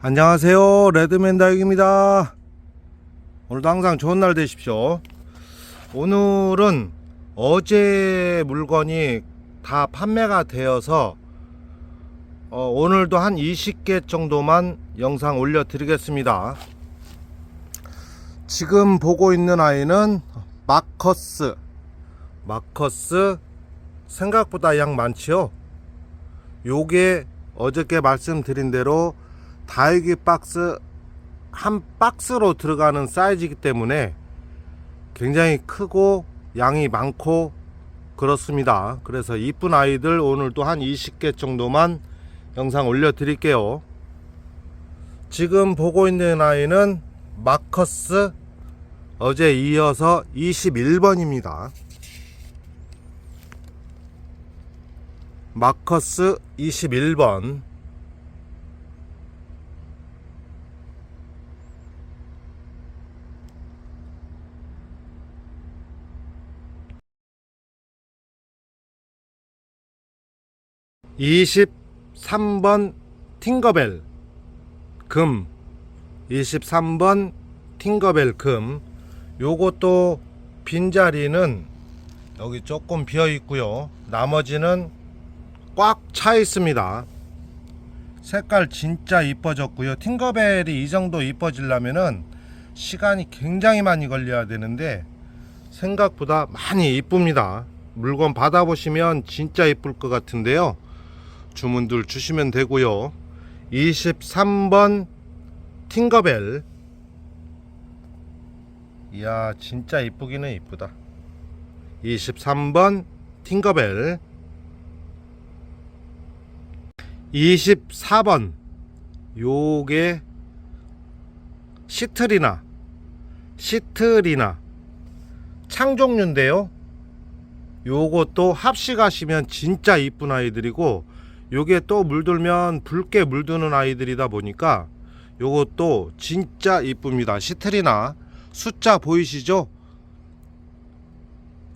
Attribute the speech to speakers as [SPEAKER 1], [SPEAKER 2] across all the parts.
[SPEAKER 1] 안녕하세요. 레드맨 다육입니다. 오늘도 항상 좋은 날 되십시오. 오늘은 어제 물건이 다 판매가 되어서 어, 오늘도 한 20개 정도만 영상 올려 드리겠습니다. 지금 보고 있는 아이는 마커스. 마커스 생각보다 양 많지요? 요게 어저께 말씀드린 대로 다육이 박스 한 박스로 들어가는 사이즈이기 때문에 굉장히 크고 양이 많고 그렇습니다. 그래서 이쁜 아이들 오늘도 한 20개 정도만 영상 올려 드릴게요. 지금 보고 있는 아이는 마커스 어제 이어서 21번입니다. 마커스 21번 23번 팅거벨 금. 23번 팅거벨 금. 요것도 빈자리는 여기 조금 비어 있고요. 나머지는 꽉 차 있습니다. 색깔 진짜 이뻐졌고요. 팅거벨이 이 정도 이뻐지려면은 시간이 굉장히 많이 걸려야 되는데 생각보다 많이 이쁩니다. 물건 받아보시면 진짜 이쁠 것 같은데요 주문들 주시면 되고요. 23번 팅거벨. 이야 진짜 이쁘기는 이쁘다. 23번 팅거벨. 24번 요게 시트리나 시트리나 창종류인데요. 요것도 합식하시면 진짜 이쁜 아이들이고 요게 또 물들면 붉게 물드는 아이들이다 보니까 요것도 진짜 이쁩니다. 시트리나 숫자 보이시죠?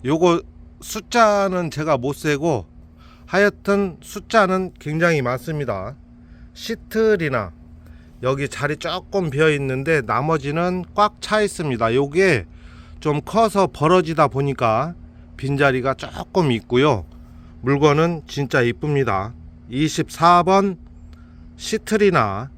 [SPEAKER 1] 요거 숫자는 제가 못 세고 하여튼 숫자는 굉장히 많습니다. 시트리나 여기 자리 조금 비어 있는데 나머지는 꽉 차 있습니다. 요게 좀 커서 벌어지다 보니까 빈자리가 조금 있고요. 물건은 진짜 이쁩니다 24번 시트리나.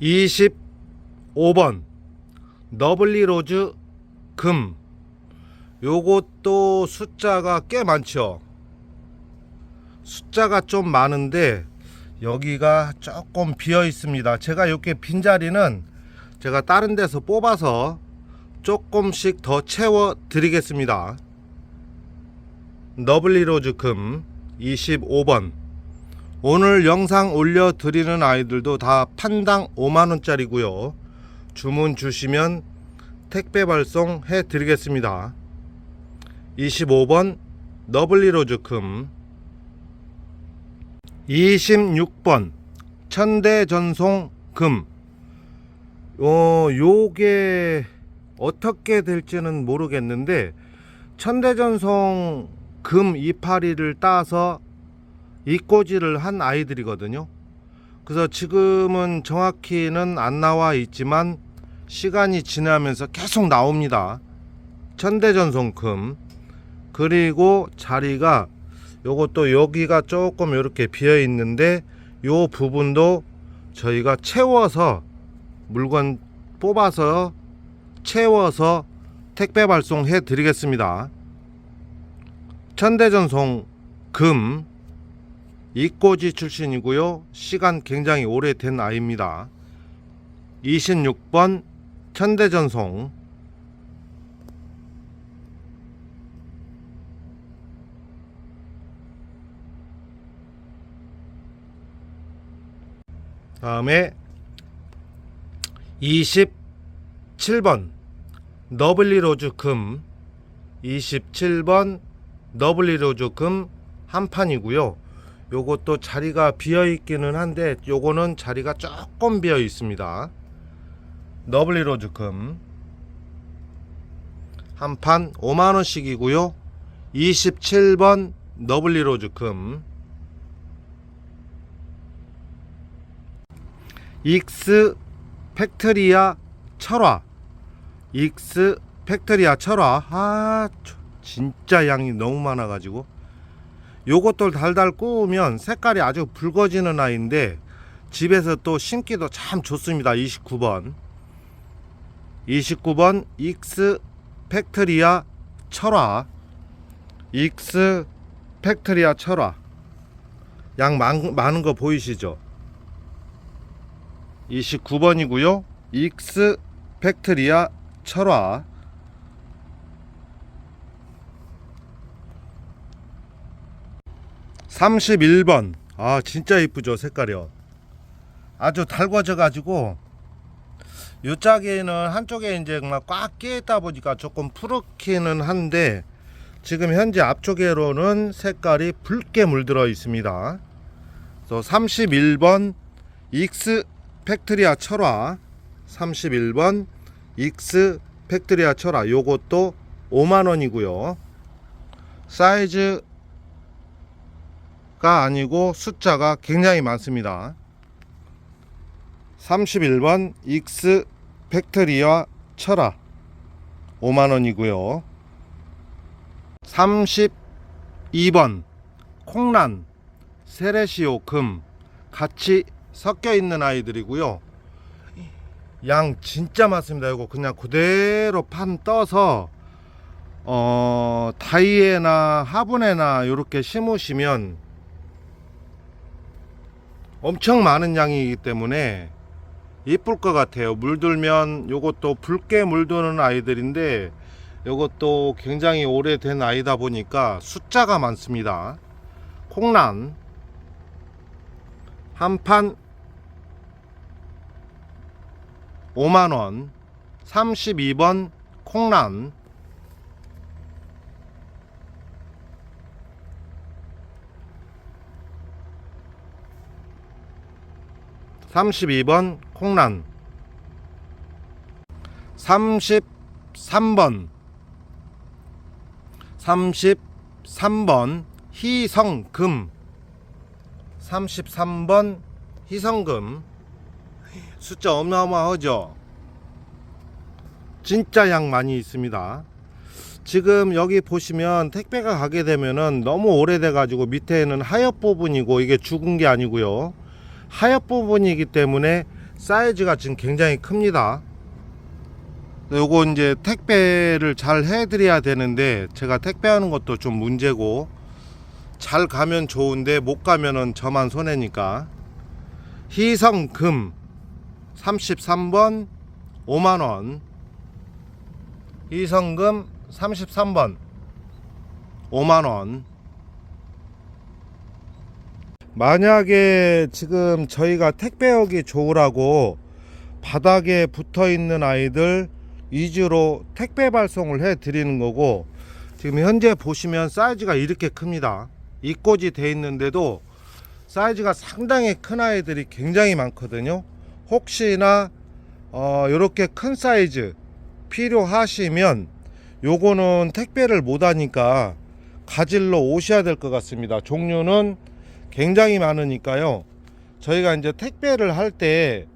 [SPEAKER 1] (25번) 너블리 로즈 금. 요것도 숫자가 꽤 많죠. 숫자가 좀 많은데 여기가 조금 비어 있습니다. 제가 이렇게 빈자리는 제가 다른 데서 뽑아서 조금씩 더 채워 드리겠습니다. 너블리 로즈 금 25번. 오늘 영상 올려 드리는 아이들도 다 판당 5만원짜리고요. 주문 주시면 택배 발송 해 드리겠습니다. 25번 너블리 로즈 금 26번 천대 전송 금. 어, 요게 어떻게 될지는 모르겠는데 천대전송 금 이파리를 따서 이꼬지를 한 아이들이거든요. 그래서 지금은 정확히는 안 나와 있지만 시간이 지나면서 계속 나옵니다. 천대전송 금 그리고 자리가 요것도 여기가 조금 이렇게 비어 있는데 요 부분도 저희가 채워서 물건 뽑아서 채워서 택배 발송해 드리겠습니다. 천대전송 금 이꼬지 출신이고요. 시간 굉장히 오래된 아이입니다. 26번 천대전송 다음에 27번 너블리 로즈 금 27번 너블리 로즈 금한 판이고요. 요것도 자리가 비어 있기는 한데 요거는 자리가 조금 비어 있습니다. 너블리 로즈 금한 판 5만 원씩이고요. 27번 너블리 로즈 금 익스 팩트리아 철화 익스 팩트리아 철화 아 저- 진짜 양이 너무 많아 가지고. 요것들 달달 구우면 색깔이 아주 붉어지는 아이인데 집에서 또 심기도 참 좋습니다. 29번. 29번 익스 팩트리아 철화 익스 팩트리아 철화 양 많, 많은 거 보이시죠? 29번이고요. 익스 팩트리아 철화 (31번) 아 진짜 이쁘죠 색깔이요. 아주 달궈져 가지고 요 짝에는 한쪽에 이제 막꽉 끼어 있다 보니까 조금 푸르기는 한데 지금 현재 앞쪽에로는 색깔이 붉게 물들어 있습니다. 그래서 31번. 익스 팩트리아 철화 31번 익스 팩트리아 철화 요것도 5만 원이고요. 사이즈가 아니고 숫자가 굉장히 많습니다. 31번 익스 팩트리아 철화 5만 원이고요. 32번 콩란 세레시오 금 같이 섞여 있는 아이들이고요. 양 진짜 많습니다. 이거 그냥 그대로 판 떠서 어 다이에나 화분에나 이렇게 심으시면 엄청 많은 양이기 때문에 이쁠 것 같아요. 물들면 요것도 붉게 물드는 아이들인데 요것도 굉장히 오래된 아이다 보니까 숫자가 많습니다. 콩란 한 판 5만원 32번 콩란. (32번) 콩란. (33번) 33번 희성금. 33번 희성금 숫자 어마어마하죠? 진짜 양 많이 있습니다. 지금 여기 보시면 택배가 가게 되면은 너무 오래돼 가지고 밑에는 하엽 부분이고 이게 죽은 게 아니고요. 하엽 부분이기 때문에 사이즈가 지금 굉장히 큽니다. 요거 이제 택배를 잘 해드려야 되는데 제가 택배하는 것도 좀 문제고 잘 가면 좋은데 못 가면은 저만 손해니까. 희성금 33번 5만원. 희성금 33번 5만원. 만약에 지금 저희가 택배하기 좋으라고 바닥에 붙어 있는 아이들 위주로 택배 발송을 해 드리는 거고 지금 현재 보시면 사이즈가 이렇게 큽니다. 입꽂이 돼 있는데도 사이즈가 상당히 큰 아이들이 굉장히 많거든요 혹시나 어 이렇게 큰 사이즈 필요하시면 요거는 택배를 못 하니까 가질러 오셔야 될 것 같습니다. 종류는 굉장히 많으니까요. 저희가 이제 택배를 할 때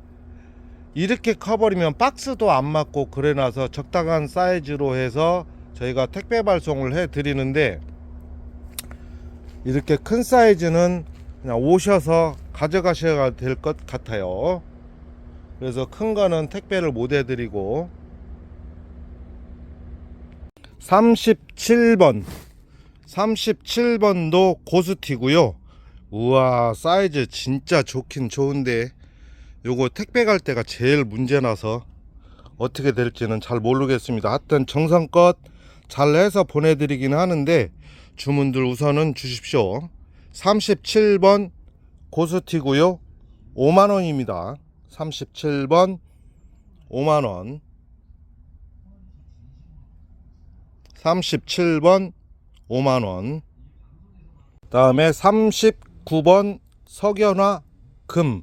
[SPEAKER 1] 이렇게 커버리면 박스도 안 맞고 그래놔서 적당한 사이즈로 해서 저희가 택배 발송을 해 드리는데 이렇게 큰 사이즈는 그냥 오셔서 가져가셔야 될 것 같아요 그래서 큰 거는 택배를 못 해드리고 37번 37번도 고스티고요 우와 사이즈 진짜 좋긴 좋은데 요거 택배 갈 때가 제일 문제나서 어떻게 될지는 잘 모르겠습니다. 하여튼 정성껏 잘 해서 보내드리긴 하는데 주문들 우선은 주십시오. 37번 고스티고요. 5만원입니다. 37번 5만원. 37번 5만원. 다음에 39번 석연화 금.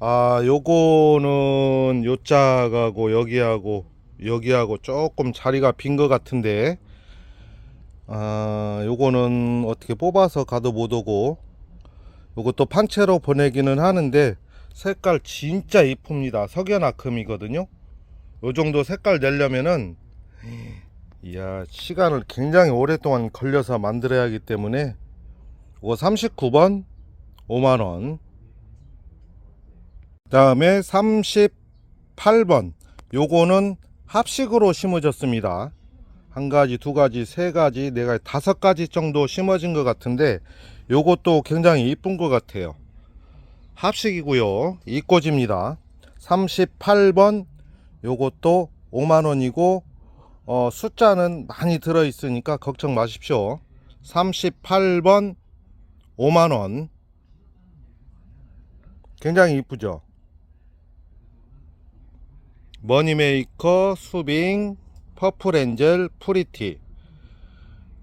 [SPEAKER 1] 아, 요거는 요 짝하고 여기하고 여기하고 조금 자리가 빈 것 같은데 아, 요거는 어떻게 뽑아서 가도 못 오고 요것도 판채로 보내기는 하는데 색깔 진짜 이쁩니다. 석연아금이거든요. 요 정도 색깔 내려면은 이야 시간을 굉장히 오랫동안 걸려서 만들어야 하기 때문에 이거 39번 5만원 다음에 38번 요거는 합식으로 심어졌습니다 한 가지 두 가지 세 가지 네 가지 다섯 가지 정도 심어진 것 같은데 요것도 굉장히 이쁜 것 같아요 합식이고요. 이꼬집니다. 38번 요것도 5만원이고 어, 숫자는 많이 들어 있으니까 걱정 마십시오. 38번 5만원. 굉장히 이쁘죠? 머니메이커 수빙 퍼플엔젤 프리티.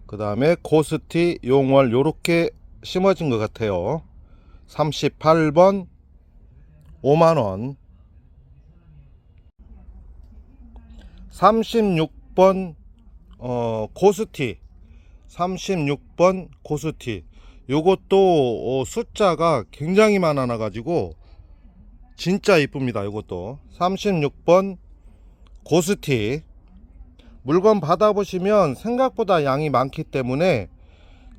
[SPEAKER 1] 그 다음에 고스티 용월 요렇게 심어진 것 같아요 38번 5만원. 36번 어, 고스티. 36번 고스티. 요것도 어, 숫자가 굉장히 많아 나 가지고 진짜 이쁩니다 요것도. 36번 고스티. 물건 받아보시면 생각보다 양이 많기 때문에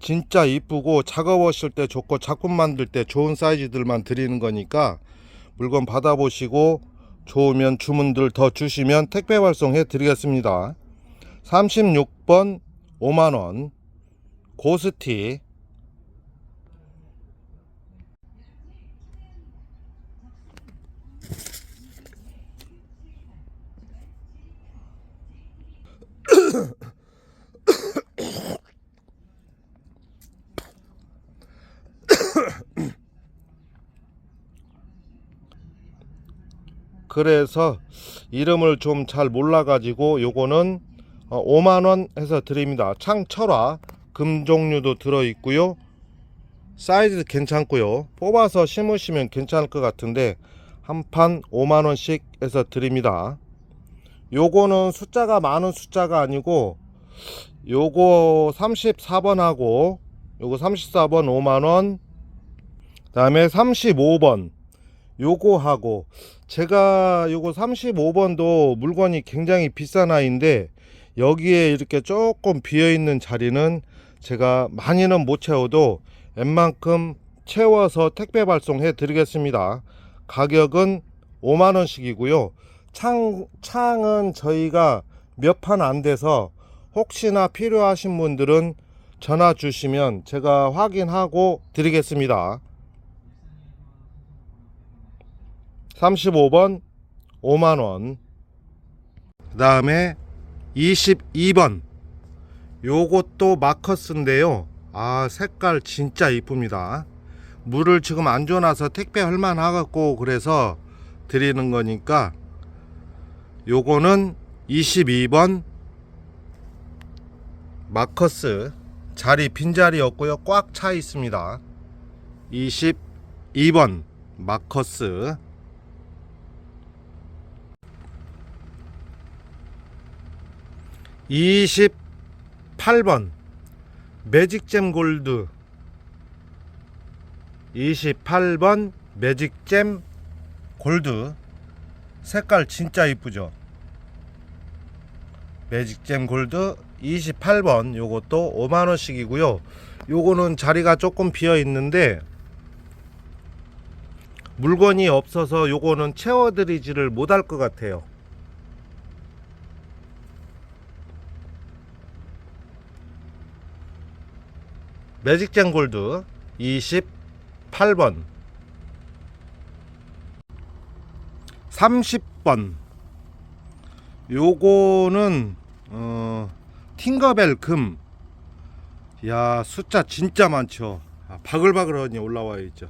[SPEAKER 1] 진짜 이쁘고 작업하실 때 좋고 작품 만들 때 좋은 사이즈들만 드리는 거니까 물건 받아보시고 좋으면 주문들 더 주시면 택배 발송해 드리겠습니다. 36번 5만원 고스티 그래서 이름을 좀 잘 몰라가지고 요거는 5만원 해서 드립니다. 창철화 금 종류도 들어있고요. 사이즈 괜찮고요. 뽑아서 심으시면 괜찮을 것 같은데 한 판 5만원씩 해서 드립니다. 요거는 숫자가 많은 숫자가 아니고 요거 34번하고 요거 34번 5만원 그 다음에 35번 요거하고 제가 요거 35번도 물건이 굉장히 비싼 아이인데 여기에 이렇게 조금 비어있는 자리는 제가 많이는 못 채워도 웬만큼 채워서 택배 발송해 드리겠습니다. 가격은 5만원씩이고요. 창, 창은 저희가 몇 판 안 돼서 혹시나 필요하신 분들은 전화 주시면 제가 확인하고 드리겠습니다 35번 5만원. 그 다음에 22번. 요것도 마커스인데요. 아 색깔 진짜 이쁩니다. 물을 지금 안 줘놔서 택배 할만 하갖고 그래서 드리는 거니까 요거는 22번 마커스. 자리 빈자리 없고요. 꽉 차 있습니다. 22번 마커스 28번 매직잼 골드. 28번 매직잼 골드. 색깔 진짜 이쁘죠? 매직잼 골드 28번. 요것도 5만원씩이고요. 요거는 자리가 조금 비어 있는데 물건이 없어서 요거는 채워드리지를 못할 것 같아요 매직젠 골드 28번 30번 요거는 어, 팅거벨 금. 야 숫자 진짜 많죠. 아, 바글바글하니 올라와 있죠.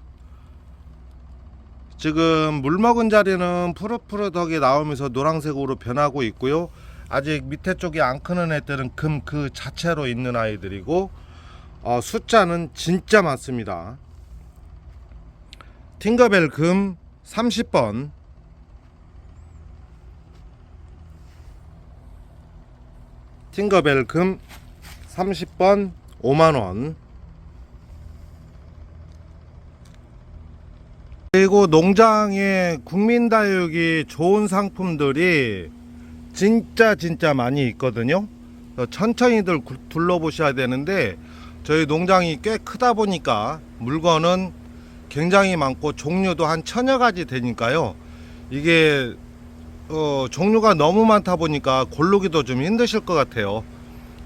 [SPEAKER 1] 지금 물 먹은 자리는 푸릇푸릇하게 나오면서 노란색으로 변하고 있고요. 아직 밑에 쪽이 안 크는 애들은 금 그 자체로 있는 아이들이고 어, 숫자는 진짜 많습니다. 팅거벨 금 30번. 팅거벨 금 30번 5만원. 그리고 농장에 국민다육이 좋은 상품들이 진짜 진짜 많이 있거든요. 천천히들 구- 둘러보셔야 되는데 저희 농장이 꽤 크다 보니까 물건은 굉장히 많고 종류도 한 천여 가지 되니까요 이게 어, 종류가 너무 많다 보니까 고르기도 좀 힘드실 것 같아요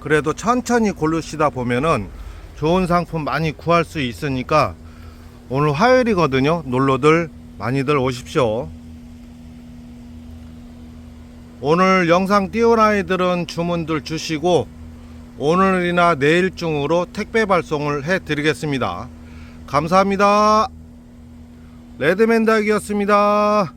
[SPEAKER 1] 그래도 천천히 고르시다 보면은 좋은 상품 많이 구할 수 있으니까 오늘 화요일이거든요. 놀러들 많이들 오십시오. 오늘 영상 띄운 아이들은 주문들 주시고 오늘이나 내일 중으로 택배 발송을 해 드리겠습니다. 감사합니다. 레드맨 닭이었습니다.